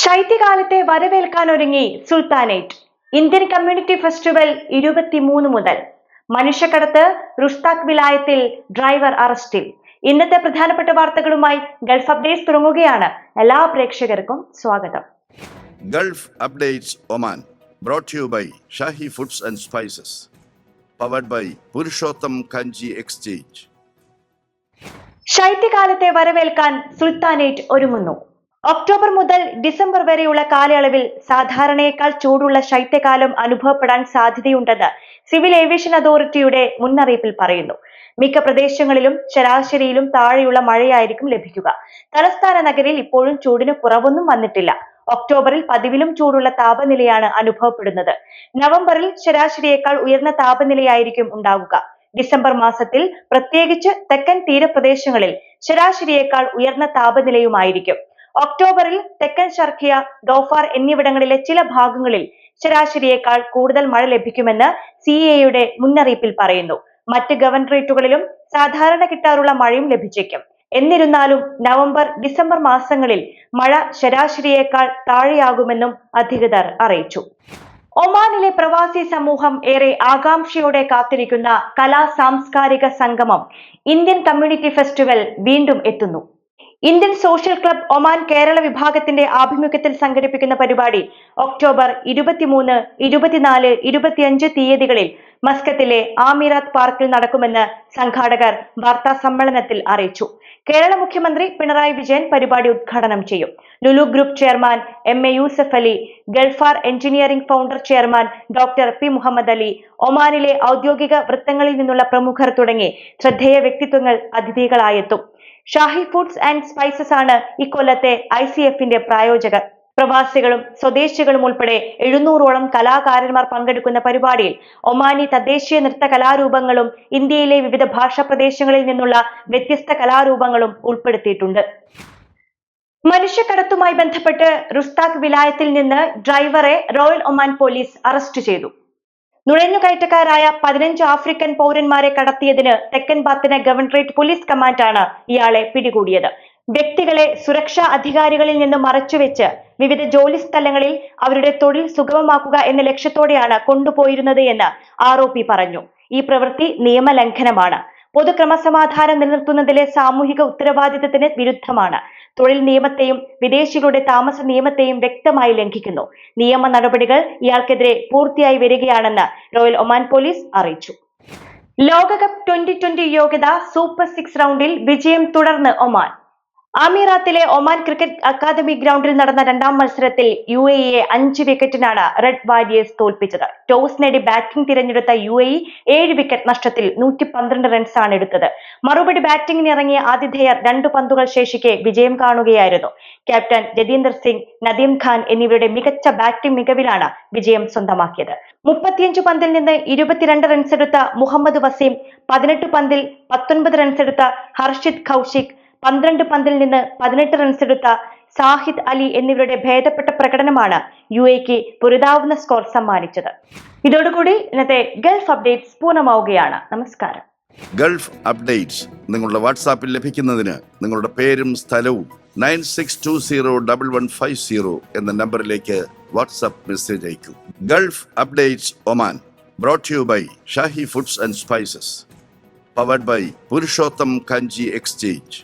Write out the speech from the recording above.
ശൈത്യകാലത്തെ വരവേൽക്കാനൊരുങ്ങി സുൽത്താനേറ്റ്. Indian community festival ഇരുപത്തിമൂന്ന് മുതൽ. മനുഷ്യക്കടത്ത് റുഷ്താഖ് വിലായത്തിൽ ഡ്രൈവർ അറസ്റ്റിൽ. ഇന്നത്തെ പ്രധാനപ്പെട്ട വാർത്തകളുമായി ഗൾഫ് അപ്ഡേറ്റ്സ് തുടങ്ങുകയാണ്. എല്ലാ പ്രേക്ഷകർക്കും സ്വാഗതം. Gulf updates Oman brought you by Shahi foods and spices powered by Purushottam Kanji exchange. ശൈത്യകാലത്തെ വരവേൽക്കാൻ സുൽത്താനേറ്റ് ഒരുങ്ങുന്നു. ഒക്ടോബർ മുതൽ ഡിസംബർ വരെയുള്ള കാലയളവിൽ സാധാരണയേക്കാൾ ചൂടുള്ള ശൈത്യകാലം അനുഭവപ്പെടാൻ സാധ്യതയുണ്ടെന്ന് സിവിൽ ഏവിയേഷൻ അതോറിറ്റിയുടെ മുന്നറിയിപ്പിൽ പറയുന്നു. മിക്ക പ്രദേശങ്ങളിലും ശരാശരിയിലും താഴെയുള്ള മഴയായിരിക്കും ലഭിക്കുക. തലസ്ഥാന നഗരിയിൽ ഇപ്പോഴും ചൂടിന് കുറവൊന്നും വന്നിട്ടില്ല. ഒക്ടോബറിൽ പതിവിലും ചൂടുള്ള താപനിലയാണ് അനുഭവപ്പെടുന്നത്. നവംബറിൽ ശരാശരിയേക്കാൾ ഉയർന്ന താപനിലയായിരിക്കും ഉണ്ടാവുക. ഡിസംബർ മാസത്തിൽ പ്രത്യേകിച്ച് തെക്കൻ തീരപ്രദേശങ്ങളിൽ ശരാശരിയേക്കാൾ ഉയർന്ന താപനിലയുമായിരിക്കും. ഒക്ടോബറിൽ തെക്കൻ ഷർഖിയ ഡോഫാർ എന്നിവിടങ്ങളിലെ ചില ഭാഗങ്ങളിൽ ശരാശരിയേക്കാൾ കൂടുതൽ മഴ ലഭിക്കുമെന്ന് സി എയുടെ മുന്നറിയിപ്പിൽ പറയുന്നു. മറ്റ് ഗവർണറേറ്റുകളിലും സാധാരണ കിട്ടാറുള്ള മഴയും ലഭിച്ചേക്കും. എന്നിരുന്നാലും നവംബർ ഡിസംബർ മാസങ്ങളിൽ മഴ ശരാശരിയേക്കാൾ താഴെയാകുമെന്നും അധികൃതർ അറിയിച്ചു. ഒമാനിലെ പ്രവാസി സമൂഹം ഏറെ ആകാംക്ഷയോടെ കാത്തിരിക്കുന്ന കലാ സാംസ്കാരിക സംഗമം ഇന്ത്യൻ കമ്മ്യൂണിറ്റി ഫെസ്റ്റിവൽ വീണ്ടും എത്തുന്നു. Indian social club Oman Kerala വിഭാഗത്തിന്റെ ആഭിമുഖ്യത്തിൽ സംഘടിപ്പിക്കുന്ന പരിപാടി ഒക്ടോബർ ഇരുപത്തിമൂന്ന് ഇരുപത്തിനാല് ഇരുപത്തിയഞ്ച് തീയതികളിൽ മസ്കത്തിലെ ആമിറാത്ത് പാർക്കിൽ നടക്കുമെന്ന് സംഘാടകർ വാർത്താ സമ്മേളനത്തിൽ അറിയിച്ചു. കേരള മുഖ്യമന്ത്രി പിണറായി വിജയൻ പരിപാടി ഉദ്ഘാടനം ചെയ്യും. Lulu group chairman M A Yusuf Ali Galfar engineering founder chairman doctor P Mohammed Ali ഒമാനിലെ ഔദ്യോഗിക വൃത്തങ്ങളിൽ നിന്നുള്ള പ്രമുഖർ തുടങ്ങി ശ്രദ്ധേയ വ്യക്തിത്വങ്ങൾ അതിഥികളായെത്തും. ഷാഹി ഫുഡ്സ് ആൻഡ് സ്പൈസസ് ആണ് ഇക്കൊല്ലത്തെ ഐ സി എഫിന്റെ പ്രായോജകർ. പ്രവാസികളും സ്വദേശികളും ഉൾപ്പെടെ എഴുന്നൂറോളം കലാകാരന്മാർ പങ്കെടുക്കുന്ന പരിപാടിയിൽ ഒമാനി തദ്ദേശീയ നൃത്ത കലാരൂപങ്ങളും ഇന്ത്യയിലെ വിവിധ ഭാഷാ പ്രദേശങ്ങളിൽ നിന്നുള്ള വ്യത്യസ്ത കലാരൂപങ്ങളും ഉൾപ്പെടുത്തിയിട്ടുണ്ട്. മനുഷ്യക്കടത്തുമായി ബന്ധപ്പെട്ട് റുസ്താഖ് വിലായത്തിൽ നിന്ന് ഡ്രൈവറെ റോയൽ ഒമാൻ പോലീസ് അറസ്റ്റ് ചെയ്തു. നുഴഞ്ഞുകയറ്റക്കാരായ പതിനഞ്ച് ആഫ്രിക്കൻ പൗരന്മാരെ കടത്തിയതിന് തെക്കൻ ബാത്തിന ഗവർണറേറ്റ് പോലീസ് കമാൻഡാണ് ഇയാളെ പിടികൂടിയത്. വ്യക്തികളെ സുരക്ഷാ അധികാരികളിൽ നിന്ന് മറച്ചുവെച്ച് വിവിധ ജോലി സ്ഥലങ്ങളിൽ അവരുടെ തൊഴിൽ സുഗമമാക്കുക എന്ന ലക്ഷ്യത്തോടെയാണ് കൊണ്ടുപോയിരുന്നത് എന്ന് ആരോപി പറഞ്ഞു. ഈ പ്രവൃത്തി നിയമലംഘനമാണ്. പൊതുക്രമസമാധാനം നിലനിർത്തുന്നതിലെ സാമൂഹിക ഉത്തരവാദിത്തത്തിന് വിരുദ്ധമാണ്. തൊഴിൽ നിയമത്തെയും വിദേശികളുടെ താമസ നിയമത്തെയും വ്യക്തമായി ലംഘിക്കുന്നു. നിയമ നടപടികൾ ഇയാൾക്കെതിരെ പൂർത്തിയായി വരികയാണെന്ന് റോയൽ ഒമാൻ പോലീസ് അറിയിച്ചു. ലോകകപ്പ് ട്വന്റി ട്വന്റി യോഗ്യത സൂപ്പർ സിക്സ് റൗണ്ടിൽ വിജയം തുടർന്ന് ഒമാൻ. അമീറാത്തിലെ ഒമാൻ ക്രിക്കറ്റ് അക്കാദമി ഗ്രൗണ്ടിൽ നടന്ന രണ്ടാം മത്സരത്തിൽ യു എ ഇയെ അഞ്ച് വിക്കറ്റിനാണ് റെഡ് വാരിയേഴ്സ് തോൽപ്പിച്ചത്. ടോസ് നേടി ബാറ്റിംഗ് തിരഞ്ഞെടുത്ത യു എ ഏഴ് വിക്കറ്റ് നഷ്ടത്തിൽ നൂറ്റി പന്ത്രണ്ട് റൺസാണ് എടുത്തത്. മറുപടി ബാറ്റിംഗിന് ഇറങ്ങിയ ആതിഥേയർ രണ്ട് പന്തുകൾ ശേഷിക്കെ വിജയം കാണുകയായിരുന്നു. ക്യാപ്റ്റൻ ജതീന്ദർ സിംഗ് നദീം ഖാൻ എന്നിവരുടെ മികച്ച ബാറ്റിംഗ് മികവിലാണ് വിജയം സ്വന്തമാക്കിയത്. മുപ്പത്തിയഞ്ച് പന്തിൽ നിന്ന് ഇരുപത്തിരണ്ട് റൺസ് എടുത്ത മുഹമ്മദ് വസീം പതിനെട്ട് പന്തിൽ പത്തൊൻപത് റൺസ് എടുത്ത ഹർഷിത് കൗശിക് പന്ത്രണ്ട് പന്തിൽ നിന്ന് പതിനെട്ട് റൺസ് എടുത്ത സാഹിദ് അലി എന്നിവരുടെ ഭേദപ്പെട്ട പ്രകടനമാണ് യു എക്ക് പൊരുതാവുന്ന സ്കോർ സമ്മാനിച്ചത്. ഇതോടുകൂടി ഇന്നത്തെ ഗൾഫ് അപ്ഡേറ്റ്സ് പൂർണമാവുകയാണ്. നമസ്കാരം. ഗൾഫ് അപ്ഡേറ്റ്സ് നിങ്ങളുടെ വാട്സാപ്പിൽ ലഭിക്കുന്നതിന് നിങ്ങളുടെ പേരും സ്ഥലവും nine six two zero double one five zero എന്ന നമ്പറിലേക്ക് WhatsApp message അയക്കൂ. Gulf updates Oman brought you by Shahi foods and spices powered by Purushottam Kanji exchange